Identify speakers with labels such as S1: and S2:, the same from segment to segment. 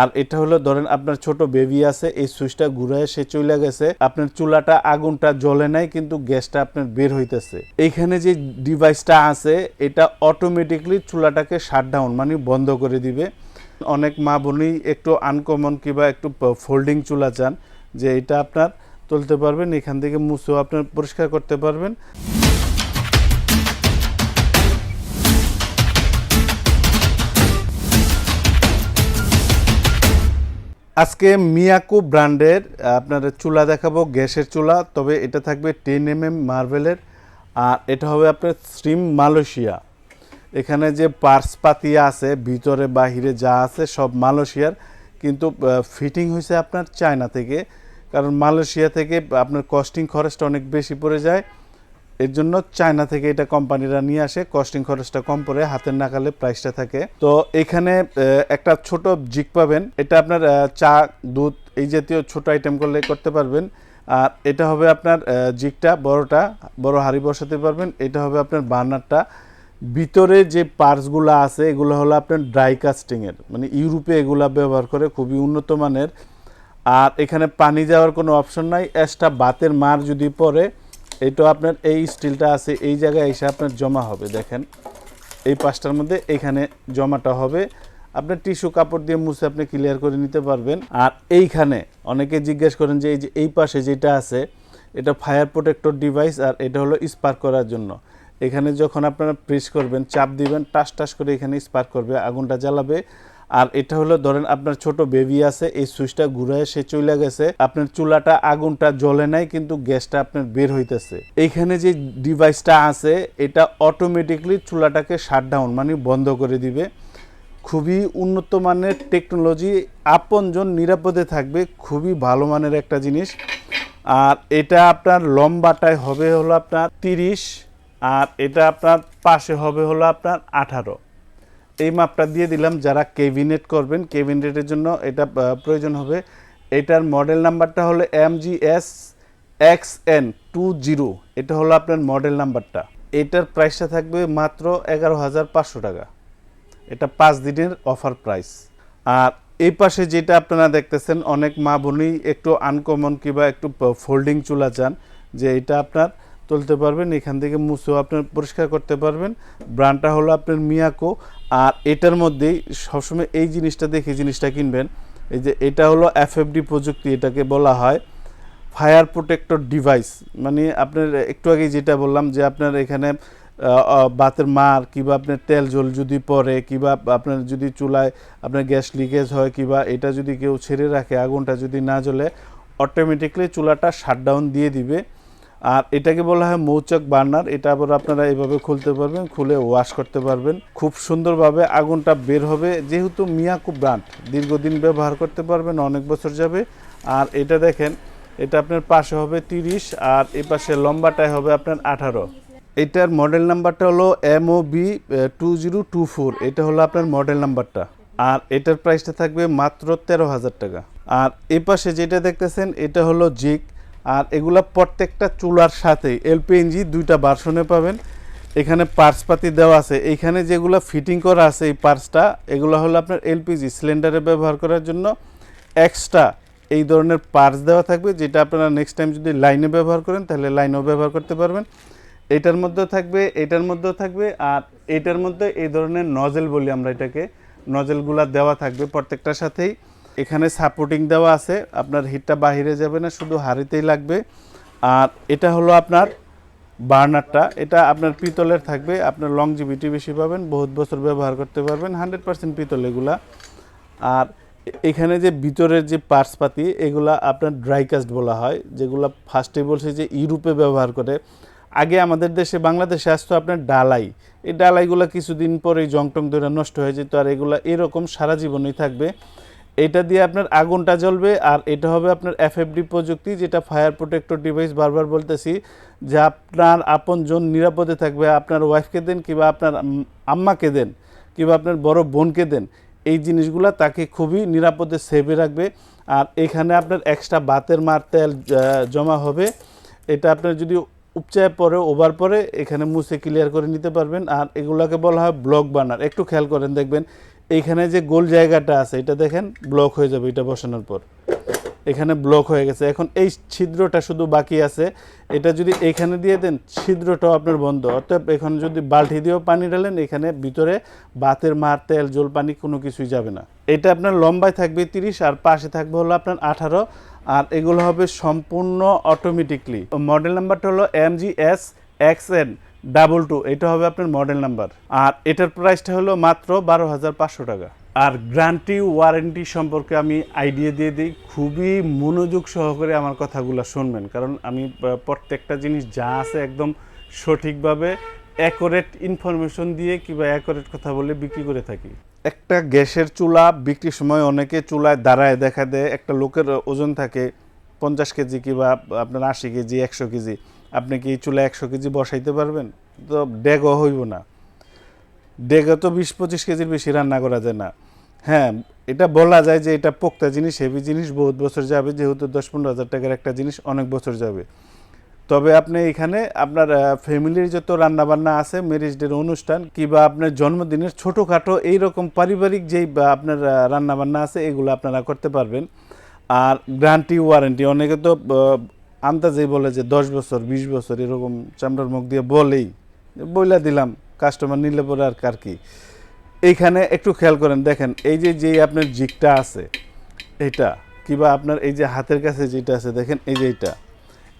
S1: আর এটা হলো, ধরেন আপনার ছোট বেবি আছে, এই সুইচটা ঘুরায় সে চলে গেছে, আপনার চুলাটা, আগুনটা জ্বলে নাই, কিন্তু গ্যাসটা আপনার বের হইতেছে। এইখানে যে ডিভাইসটা আছে, এটা অটোমেটিকলি চুলাটাকে শাট ডাউন মানে বন্ধ করে দিবে। অনেক মা বোনই একটু আনকমন কিংবা একটু ফোল্ডিং চুলা চান, যে এটা আপনার তুলতে পারবেন, এখান থেকে মুছেও আপনার পরিষ্কার করতে পারবেন। আজকে মিয়াকো ব্র্যান্ডের আপনার চুলা দেখাবো, গ্যাসের চুলা, তবে এটা থাকবে টেন এম এম মার্বেলের, আর এটা হবে আপনার স্ট্রিম মালয়েশিয়া। এখানে যে পার্স পাতি আছে, ভিতরে বাহিরে যা আছে, সব মালয়েশিয়ার, কিন্তু ফিটিং হয়েছে আপনার চায়না থেকে, কারণ মালয়েশিয়া থেকে আপনার কস্টিং খরচটা অনেক বেশি পড়ে যায়। এর জন্য চায়না থেকে এটা কোম্পানিরা নিয়ে আসে। কস্টিং খরচটা কম পড়ে, হাতের নাকালে প্রাইসটা থাকে। তো এখানে একটা ছোট জিক পাবেন। এটা আপনার চা, দুধ এই জাতীয় ছোট আইটেম করলে করতে পারবেন। আর এটা হবে আপনার জিকটা বড়টা, বড় হাড়ি বসাতে পারবেন। এটা হবে আপনার বার্নারটা। ভিতরে যে পার্টসগুলো আছে, এগুলো হলো আপনার ড্রাই কাস্টিংয়ের। মানে ইউরোপে এগুলা ব্যবহার করে খুবই উন্নত মানের। আর এখানে পানি যাওয়ার কোনো অপশন নাই। এক্সট্রা বাতের মার যদি পড়ে এটা আপনার এই স্টিলটা আছে, এই জায়গায় এসে আপনার জমা হবে, দেখেন। এই পাঁচটার মধ্যে এখানে জমাটা হবে। আপনার টিস্যু কাপড় দিয়ে মুছে আপনি ক্লিয়ার করে নিতে পারবেন। আর এইখানে অনেকে জিজ্ঞেস করেন যে এই যে, এই পাশে যেটা আছে, এটা ফায়ার প্রোটেক্টর ডিভাইস আর এটা হলো স্পার্ক করার জন্য। এখানে যখন আপনারা প্রেস করবেন, চাপ দিবেন, টাস টাস করে এখানে স্পার্ক করবে, আগুনটা জ্বালাবে। আর এটা হলো, ধরেন আপনার ছোট বেবি আছে, এই সুইচটা ঘুরায় সে চলে গেছে, আপনার চুলাটা, আগুনটা জ্বলে নাই, কিন্তু গ্যাসটা আপনার বের হইতেছে। এইখানে যে ডিভাইসটা আছে, এটা অটোমেটিকলি চুলাটাকে শাট ডাউন মানে বন্ধ করে দিবে। খুবই উন্নত মানের টেকনোলজি আপনজন নিরাপদে থাকবে, খুবই ভালো মানের একটা জিনিস। আর এটা আপনার লম্বাটায় হবে হলো আপনার তিরিশ, আর এটা আপনার পাশে হবে হলো আপনার আঠারো। এই মাপটা দিয়ে দিলাম যারা কেবিনেট করবেন কেবিনেটের জন্য এটা প্রয়োজন হবে। এটার মডেল নাম্বারটা হলো M G S X N two zero এটা হলো আপনার মডেল নাম্বারটা এটার প্রাইসটা থাকবে মাত্র এগারো হাজার পাঁচশো টাকা। এটা পাঁচ দিনের অফার প্রাইস আর এই পাশে যেটা আপনারা দেখতেছেন, অনেক মা বোনই একটু আনকমন কিংবা একটু ফোল্ডিং চুলা চান, যে এটা আপনার তুলতে পারবেন, এখান থেকে মুছেও আপনার পরিষ্কার করতে পারবেন। ব্র্যান্ডটা হলো আপনার মিয়াকো আর এটার মধ্যেই সবসময় এই জিনিসটা দেখে জিনিসটা কিনবেন। এই যে এটা হলো এফএফডি প্রযুক্তি, এটাকে বলা হয় ফায়ার প্রোটেক্টর ডিভাইস। মানে আপনার একটু আগে যেটা বললাম যে আপনার এখানে বাতের মার কিংবা আপনার তেল জল যদি পড়ে কিংবা আপনার যদি চুলায় আপনার গ্যাস লিকেজ হয় কিংবা এটা যদি কেউ ছেড়ে রাখে, আগুনটা যদি না জ্বলে অটোমেটিকলি চুলাটা শাটডাউন দিয়ে দিবে। আর এটাকে বলা হয় মৌচাক বার্নার। এটা আবার আপনারা এভাবে খুলতে পারবেন, খুলে ওয়াশ করতে পারবেন। খুব সুন্দরভাবে আগুনটা বের হবে। যেহেতু মিয়াকু ব্র্যান্ড, দীর্ঘদিন ব্যবহার করতে পারবেন, অনেক বছর যাবে। আর এটা দেখেন, এটা আপনার পাশে হবে তিরিশ, আর এই পাশে লম্বাটায় হবে আপনার আঠারো। এটার মডেল নাম্বারটা হলো M O B two zero two four এটা হলো আপনার মডেল নাম্বারটা আর এটার প্রাইসটা থাকবে মাত্র তেরো হাজার টাকা। আর এই পাশে যেটা দেখতেছেন, এটা হলো জিক আর এগুলা প্রত্যেকটা চুলার সাথে এলপিএনজি দুইটা ভার্সনে পাবেন। এখানে পার্সপাতি দেওয়া আছে। এইখানে যেগুলো ফিটিং করা আছে এই পার্সটা এগুলো হলো আপনার এলপিজি সিলিন্ডারে ব্যবহার করার জন্য। এক্সট্রা এই ধরনের পার্স দেওয়া থাকবে, যেটা আপনারা নেক্সট টাইম যদি লাইনে ব্যবহার করেন, তাহলে লাইনেও ব্যবহার করতে পারবেন। এটার মধ্যেও থাকবে, এটার মধ্যেও থাকবে, আর এটার মধ্যে এই ধরনের নজেল বলি আমরা এটাকে, নজেলগুলা দেওয়া থাকবে প্রত্যেকটার সাথেই। এখানে সাপোর্টিং দেওয়া আছে। আপনার হিটটা বাহিরে যাবে না, শুধু হাড়িতেই লাগবে। আর এটা হলো আপনার বার্নারটা। এটা আপনার পিতলের থাকবে। আপনার লং লংজিভিটি বেশি পাবেন, বহুত বছর ব্যবহার করতে পারবেন হান্ড্রেড পার্সেন্ট পিতল এগুলা। আর এখানে যে ভিতরের যে পার্টসপাতি এগুলা আপনার ড্রাই কাস্ট বলা হয়, যেগুলো ফার্স্টে বলছে যে ইউরোপে ব্যবহার করে। আগে আমাদের দেশে, বাংলাদেশে আসতো আপনার ডালাই। এই ডালাইগুলো কিছুদিন পরেই জংটং ধরে নষ্ট হয়ে যেত, আর এগুলো এরকম সারা জীবনই থাকবে। এটা দিয়ে আপনার আগুনটা জ্বলবে আর এটা হবে আপনার এফএফডি প্রযুক্তি, যেটা ফায়ার প্রোটেক্টর ডিভাইস বারবার বলতেছি, যে আপনার আপনজন নিরাপদে থাকবে, আপনার ওয়াইফকে দেন কিংবা আপনার আম্মাকে দেন কিংবা আপনার বড় বোনকে দেন, এই জিনিসগুলো তাকে খুবই নিরাপদে সেভে রাখবে। আর এখানে আপনার এক্সট্রা বাতের মার তেল জমা হবে। এটা আপনার যদি উপচায় পরে ওভার পরে এখানে মুছে ক্লিয়ার করে নিতে পারবেন। আর এগুলোকে বলা হয় ব্লক বার্নার একটু খেয়াল করেন, দেখবেন এইখানে যে গোল জায়গাটা আছে, এটা দেখেন ব্লক হয়ে যাবে এটা বসানোর পর। এখানে ব্লক হয়ে গেছে। এখন এই ছিদ্রটা শুধু বাকি আছে। এটা যদি এখানে দিয়ে দেন, ছিদ্রটাও আপনার বন্ধ। অর্থাৎ এখন যদি বালতি দিয়েও পানি ঢালেন, এখানে ভিতরে বাতের মার, তেল, জল, পানি কোনো কিছুই যাবে না। এটা আপনার লম্বায় থাকবে তিরিশ, আর পাশে থাকবে হলো আপনার আঠারো। আর এগুলো হবে সম্পূর্ণ অটোমেটিকলি মডেল নাম্বারটা হলো M G S X N double two, এটা হবে আপনার মডেল নাম্বার আর এটার প্রাইসটা হলো মাত্র বারো হাজার পাঁচশো টাকা। আর গ্রান্টি ওয়ারেন্টি সম্পর্কে আমি আইডিয়া দিয়ে দিই, খুবই মনোযোগ সহকারে আমার কথাগুলো শুনবেন। কারণ আমি প্রত্যেকটা জিনিস যা আছে একদম সঠিকভাবে অ্যাকোরেট ইনফরমেশন দিয়ে কিংবা অ্যাকোরেট কথা বলে বিক্রি করে থাকি। একটা গ্যাসের চুলা বিক্রির সময় অনেকে চুলায় দাঁড়ায় দেখা দেয়, একটা লোকের ওজন থাকে পঞ্চাশ কেজি কিংবা আপনার আশি কেজি, একশো কেজি। আপনি কি চুলায় একশো কেজি বসাইতে পারবেন? তো ডেগও হইব না। ডেগে তো বিশ পঁচিশ কেজির বেশি রান্না করা যায় না। হ্যাঁ এটা বলা যায় যে এটা পোক্তা জিনিস, হেভি জিনিস, বহুত বছর যাবে, যেহেতু দশ পনেরো হাজার টাকার একটা জিনিস, অনেক বছর যাবে। তবে আপনি এখানে আপনার ফ্যামিলির যত রান্নাবান্না আছে ম্যারেজ ডের অনুষ্ঠান, কিংবা আপনার জন্মদিনের ছোটোখাটো এইরকম পারিবারিক যেই আপনার রান্নাবান্না আছে, এগুলো আপনারা করতে পারবেন। আর গ্যারান্টি, ওয়ারেন্টি, অনেকে তো আন্দাজেই বলে যে দশ বছর, বিশ বছর এরকম চামড়ার মুখ দিয়ে বলেই বইলা দিলাম কাস্টমার নিলে পরে আর কার কি। এইখানে একটু খেয়াল করেন, দেখেন এই যে যে আপনার জিকটা আছে, এটা কিবা আপনার এই যে হাতের কাছে যেটা আছে, দেখেন এই যে এইটা,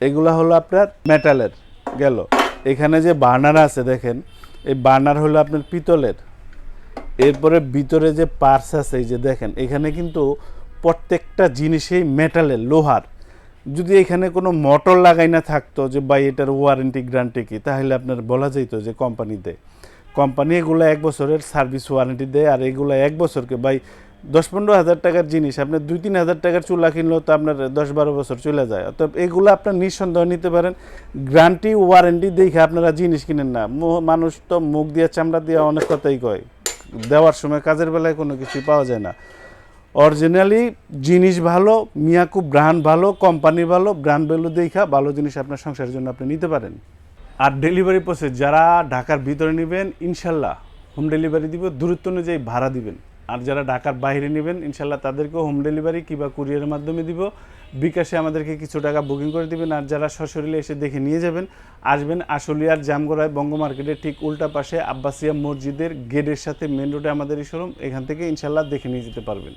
S1: এগুলা হলো আপনার মেটালের গেল। এখানে যে বার্নার আছে, দেখেন, এই বার্নার হলো আপনার পিতলের। এরপরে ভিতরে যে পার্স আছে, এই যে দেখেন, এখানে কিন্তু প্রত্যেকটা জিনিসেই মেটালের লোহার। যদি এখানে কোনো মোটর লাগাই না থাকতো যে ভাই এটার ওয়ারেন্টি গ্যারান্টি কি, তাহলে আপনার বলা যেত যে কোম্পানি দেয়। কোম্পানি এগুলো এক বছরের সার্ভিস ওয়ারেন্টি দেয় আর এগুলো এক বছরকে বাই দশ পনেরো হাজার টাকার জিনিস আপনার দুই তিন হাজার টাকার চুলা কিনলেও তো আপনার দশ বারো বছর চলে যায়। অর্থাৎ এগুলো আপনার নিঃসন্দেহ নিতে পারেন। গ্যারান্টি ওয়ারেন্টি দেখে আপনারা জিনিস কিনেন না। মানুষ তো মুখ দিয়ে চামড়া দিয়ে অনেক কথাই কয়। দেওয়ার সময় কাজের বেলায় কোনো কিছুই পাওয়া যায় না। অরিজিনালি জিনিস ভালো মিয়াকু ব্র্যান্ড ভালো কোম্পানি ভালো ব্র্যান্ড ভ্যালু দেখা, ভালো জিনিস আপনার সংসারের জন্য আপনি নিতে পারেন। আর ডেলিভারি প্রসেস যারা ঢাকার ভিতরে নেবেন, ইনশাল্লাহ হোম ডেলিভারি দিব, দূরত্ব অনুযায়ী ভাড়া দিবেন। আর যারা ঢাকার বাইরে নেবেন, ইনশাল্লাহ তাদেরকেও হোম ডেলিভারি কিংবা কুরিয়ারের মাধ্যমে দিব। বিকাশে আমাদেরকে কিছু টাকা বুকিং করে দিবেন। আর যারা সশরীরে এসে দেখে নিয়ে যাবেন, আসবেন আশুলিয়ার জামগড়ায় বঙ্গ মার্কেটের ঠিক উল্টা পাশে আব্বাসিয়া মসজিদের গেটের সাথে মেন রোডে আমাদের এই শোরুম এখান থেকে ইনশাল্লাহ দেখে নিয়ে যেতে পারবেন।